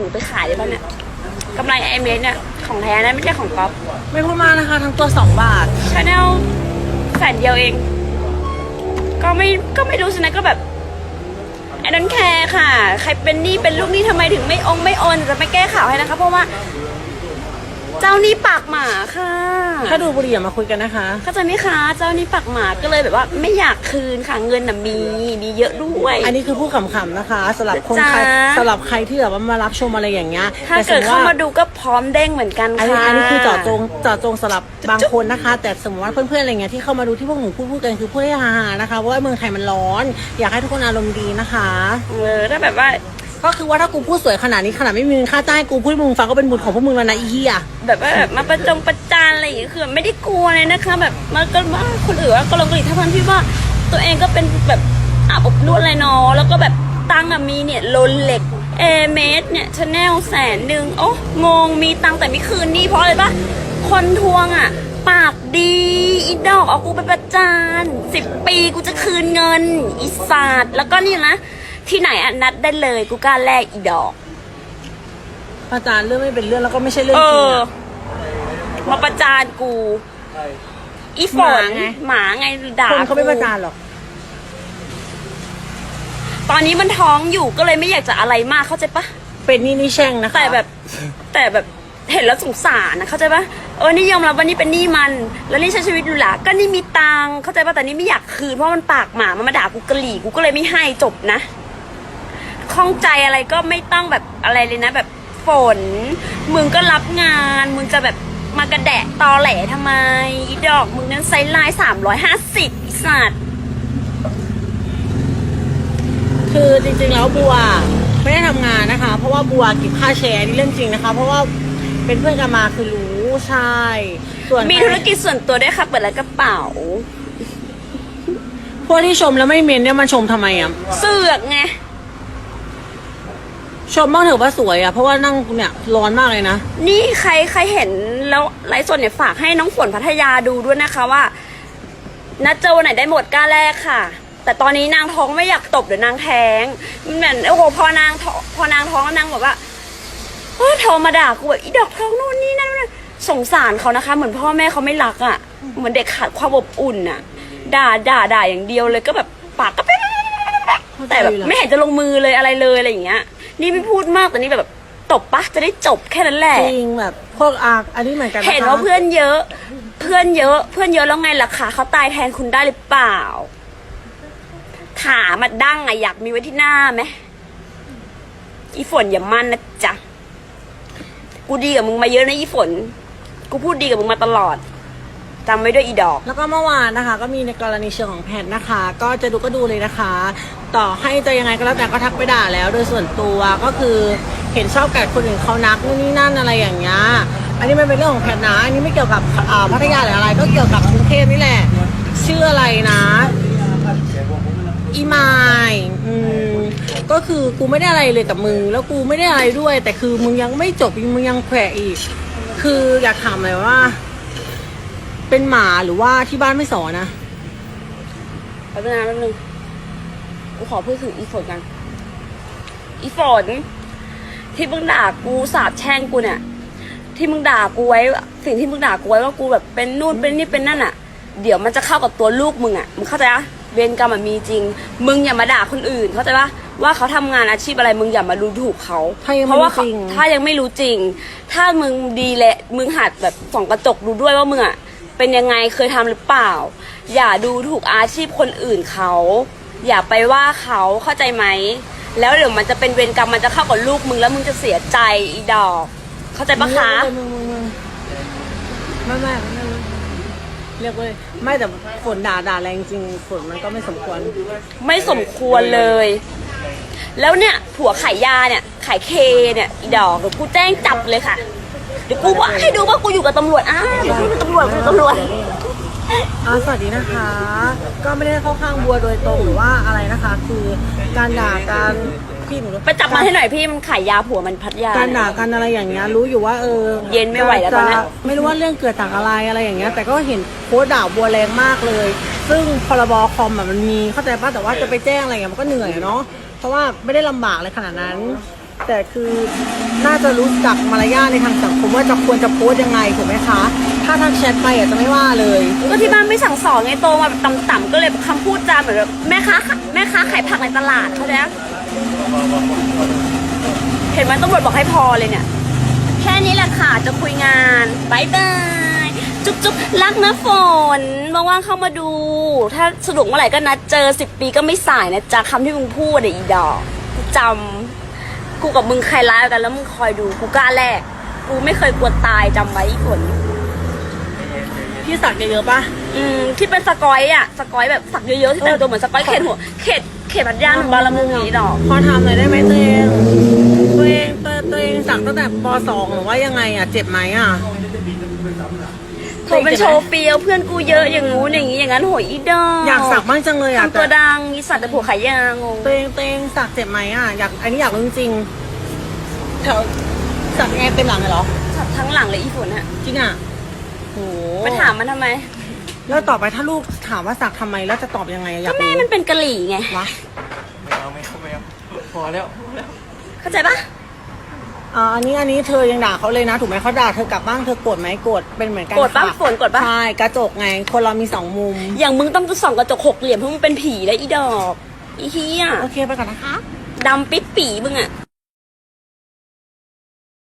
เด็กๆหนูไปขายได้ป่ะเนี่ยกำไรไอเมสเนี่ยของแท้นะไม่ใช่ของก๊อฟไม่พูดมากนะคะ ทั้งตัวสองบาท ชาแนลแสนเดียวเอง ก็ไม่ก็ไม่รู้สินะก็แบบไอ้นั้นแคร์ค่ะ ใครเป็นหนี้เป็นลูกหนี้ทำไมถึงไม่องไม่โอนจะไม่แก้ข่าวให้นะคะ เพราะว่า เจ้าหนี้ปากหมาค่ะ ถ้าดูบุหรี่อย่ามาคุยกันนะคะ เข้าใจไหมคะ เจ้าหนี้ปากหมาก็เลยแบบว่าไม่อยากคืนค่ะเงินน่ะมีมีเยอะด้วย อันนี้คือผู้ขำๆนะคะสำหรับคนใครจ๊ะสำหรับใครที่แบบว่ามารับชมอะไรอย่างเงี้ยถ้าแต่สเกิมดมติเข้าว่ามาดูก็พร้อมเด้งเหมือนกันอันนี้ค่ะอันนี้คือเจาะจงเจาะจงสำหรับบางคนนะคะ แต่สมมติว่าเพื่อนๆอะไรเงี้ยที่เข้ามาดูที่พวกหนูพูดพูดกันคือพูดให้ฮาๆนะคะเพราะว่าเมืองไทยมันร้อน อยากให้ทุกคนอารมณ์ดีนะคะเออถ้าแบบว่า ก็คือว่าถ้ากูพูดสวยขนาดนี้ขนาดไม่มีเงินค่าจ้างให้กูพูดให้มึงฟังก็เป็นบุญของพวกมึงแล้วนะอีเหี้ยแบบว่าแบบมาประจงประจานอะไรอย่างเงี้ยคือไม่ได้กลัวเลยนะคะ แบบมาก็ว่าคนอื่นว่ากลงกลีถ้าพันพี่ว่า ตัวเองก็เป็นแบบอาบอบนวดอะไรเนาะแล้วก็แบบตังอะมีเนี่ยโลนเหล็กเอเมสเนี่ยชาแนลแสนหนึ่งโอ้งงมีตังแต่ไม่คืนนี่เพราะอะไรปะคนทวงอะปากดีอีดอกเอากูไปประจานสิบปีกูจะคืนเงินอีศาสตร์แล้วก็นี่นะ ที่ไหนอะนัดได้เลยกูกล้าแลกอีดอกอาจารย์เรื่องไม่เป็นเรื่องแล้วก็ไม่ใช่เรื่องเอจริงอ อะมาประจานกู อีฝนหมาไงหมาไงด่าคนเขาไม่กูประจานหรอก ตอนนี้มันท้องอยู่ก็เลยไม่อยากจะอะไรมากเข้าใจปะ เป็นนี่นี่แช่งนะคะแต่แบบแต่แบบเห็นแล้วสงสารนะเข้าใจปะเออนี่ยอมรับว่านี่เป็นหนี้มัน แล้วนี่ใช้ชีวิตหรูหราก็นี่มีตังค์เข้าใจปะแต่นี่ไม่อยากคืนเพราะมันปากหมามันมาด่ากูกะหลี่กูก็เลยไม่ให้จบนะ ข้องใจอะไรก็ไม่ต้องแบบอะไรเลยนะ แบบฝน มึงก็รับงาน มึงจะแบบมากระแดะตอแหลทำไมอีดอกมึงนั้นไซส์ไลน์สามร้อยห้าสิบอีสัตว์คือจริงๆแล้วบัวไม่ได้ทำงานนะคะ เพราะว่าบัวเก็บค่าแชร์นี่เรื่องจริงนะคะ เพราะว่าเป็นเพื่อนกันมาคือรู้ใช่ ส่วนมีธุรกิจส่วนตัวด้วยค่ะเปิดร้านกระเป๋า พวกที่ชมแล้วไม่เมนเนี่ยมันชมทำไมอะ เสือกไง ชมบ้างเถอะว่าสวยอะเพราะว่านั่งเนี่ยร้อนมากเลยนะ นี่ใครใครเห็นแล้วไลฟ์สดเนี่ยฝากให้น้องฝนพัทยาดูด้วยนะคะว่านัดเจอวันไหนได้หมดกล้าแรกค่ะ แต่ตอนนี้นางท้องไม่อยากตบเดี๋ยวนางแท้งมันเหมือนโอ้โหพอนางท้องพอนางท้องแล้วนางบอกว่าเออโทรมาด่ากูแบบอีดอกท้องนู่นนี่นั่นนั่สงสารเขานะคะ เหมือนพ่อแม่เขาไม่รักอะ่ะ เหมือนเด็กขาดความอบอุ่นอะ่ะ ด่าด่าด่าอย่างเดียวเลยก็แบบปากก็เป๊ะแต่แบบไม่เห็นจะลงมือเลยอะไรเลยอะไรอย่างเงี้ย นี่ไม่พูดมากแต่นี่แบบตบปะจะได้จบแค่นั้นแหละ จริงแบบพวกอาอันนี้เหมือนกันนะคะเห็นว่าเพื่อนเยอะ เพื่อนเยอะ เพื่อนเยอะแล้วไงล่ะคะเขาตายแทนคุณได้หรือเปล่าถามมาดั้งอะอยากมีไว้ที่หน้าไหมอีฝนอย่ามั่นนะจ๊ะ กูดีกับมึงมาเยอะนะอีฝน กูพูดดีกับมึงมาตลอด จำไว้ด้วยอีดอก แล้วก็เมื่อวานนะคะ ก็มีในกรณีเชิงของแพทนะคะ ก็จะดูก็ดูเลยนะคะ ต่อให้จะยังไงก็แล้วแต่ก็ทักไปด่าแล้ว โดยส่วนตัวก็คือเห็นชอบกัดคนอื่นเขานักนู่นนี่นั่นอะไรอย่างเงี้ยอันนี้มันเป็นเรื่องของแพทนะอันนี้ไม่เกี่ยวกับอ่าพัทยาหรืออะไร ก็เกี่ยวกับกรุงเทพนี่แหละชื่ออะไรนะอีมายอืมก็คือกูไม่ได้อะไรเลยกับมึง แล้วกูไม่ได้อะไรด้วย แต่คือมึงยังไม่จบมึงยังแขวะอีก คืออยากถามเลยว่า เป็นหมาหรือว่าที่บ้านไม่สอนนะแป๊บนึงนะแป๊บนึงกูขอพูดถึงอีฝนกัน อีฝน ที่มึงด่ากูสาบแช่งกูเนี่ย ที่มึงด่ากูไว้ สิ่งที่มึงด่ากูไว้ว่ากูแบบเป็นนู่นเป็นนี่เป็นนั่นอะ เดี๋ยวมันจะเข้ากับตัวลูกมึงอะมึงเข้าใจปะเวรกรรมมันมีจริง มึงอย่ามาด่าคนอื่น เข้าใจปะว่าเขาทำงานอาชีพอะไรมึงอย่ามาดูถูกเขาถ้ายังเพไม่ราะรู้ว่าจเขาริงถ้ายังไม่รู้จริง ถ้ามึงดีแหละมึงหัดแบบส่องกระจกดูด้วยว่ามึงอะ เป็นยังไงเคยทำหรือเปล่า อย่าดูถูกอาชีพคนอื่นเขา อย่าไปว่าเขาเข้าใจไหม แล้วเดี๋ยวมันจะเป็นเวรกรรมมันจะเข้ากับลูกมึงแล้วมึงจะเสียใจอีดอก เข้าใจปะคะมึงมึงมึงไม่ไม่ไม่เรียกเลยไม่แต่ฝนด่าด่าแรงจริงฝนมันก็ไม่สมควร ไม่สมควรเลย แล้วเนี่ยผัวขายยาเนี่ยขายเคเนี่ยอีดอกเดี๋ยวกูแจ้งจับเลยค่ะ เดี๋ยวกูว่าให้ดูว่ากูอยู่กับตำรวจอ้าวเดี๋ยวกูเป็นตำรวจกูเป็นตำรวจอ่าสวัสดีนะคะ ก็ไม่ได้เข้าข้างบัวโดยตรงหรือว่าอะไรนะคะ คือการด่าการพี่หนูไปจับมาให้หน่อยพี่มันขายยาผัวมันพัดยา การด่ากันอะไรอย่างเงี้ยรู้อยู่ว่าเออเย็นไม่ไหวแล้วตอนเนี้ยจะไม่รู้ว่าเรื่องเกิดจากอะไรอะไรอย่างเงี้ยแต่ก็เห็นโพสต์ด่าบัวแรงมากเลย ซึ่งพรบคอมอะมันมีเข้าใจป่ะแต่ว่าจะไปแจ้งอะไรเงี้ยมันก็เหนื่อยอะเนาะเพราะว่าไม่ได้ลำบากเลยขนาดนั้น แต่คือน่าจะรู้จักมารยาทในทางสังคมว่าจะควรจะโพสต์ยังไงถูกไหมคะ ถ้าทักแชทไปอะจะไม่ว่าเลย ก็ที่บ้านไม่สั่งสอนไงโตมาแบบต่ำๆก็เลยคำพูดจาเหมือนแบบแม่ค้าแม่ค้าขายผักในตลาดเขาใจปะเห็นไหมตำรวจบอกให้พอเลยเนี่ย แค่นี้แหละค่ะจะคุยงานบายบายจุ๊บจุ๊บรักนะฝนว่างๆเข้ามาดู ถ้าสะดวกเมื่อไหร่ก็นัดเจอสิบปีก็ไม่สายนะจ๊ะคำที่มึงพูดอะอีดอกจำ กูกับมึงใครร้ายกันแล้วมึงคอยดูกูกล้าแลกกูไม่เคยกลัวตายจำไว้อีฝนพี่สักเยอะๆปะอืมที่เป็นสกอยอะสกอยแบบสักเยอะๆที่แต่งตัวเหมือนสกอยเขตหัวเขตเขตพัทยาหนึ่งบาลามุงอย่างนี้ดอกพอทำหน่อยได้ไหมตัวเองตัวเองตัวตัวเองสักตั้งแต่ปสองหรือว่ายังไงอะเจ็บไหมอะ โทรเป็นโชว์เฟียวเพื่อนกูเยอะอย่างงู้นอย่างนี้อย่างนั้นโหยอีดอกอยากสักมากจังเลยอะทำตัวดังอีสัตว์แต่ผัวขายยางงตัวเองตัวเองสักเจ็บไหมอะอยากอันนี้อยากรู้จริงๆแถวสักยังไงเต็มหลังเลยเหรอสัตว์ทั้งหลังเลยอีฝนอะจริงอะโหไปถามมันทำไม แล้วต่อไปถ้าลูกถามว่าสักทำไมแล้วจะตอบยังไงอะอยาก็กแม่รู้มันเป็นกะหรี่ไงวะไม่เอาไม่เอาไม่เอาพอแล้วพอแล้วเข้าใจปะ อ่าอันนี้อันนี้เธอยังด่าเขาเลยนะ ถูกไหมเขาด่าเธอกลับบ้างเธอโกรธไหมโกรธเป็นเหมือนกันโกรธปะค่ะฝนโกรธปะ ใช่กระจกไง คนเรามีสองมุม อย่างมึงต้องส่องกระจกหกเหลี่ยมเพราะมึงเป็นผีแล้วอีดอกอีเฮียโอเคไปก่อนนะคะ ดำปิดปีมึงอะ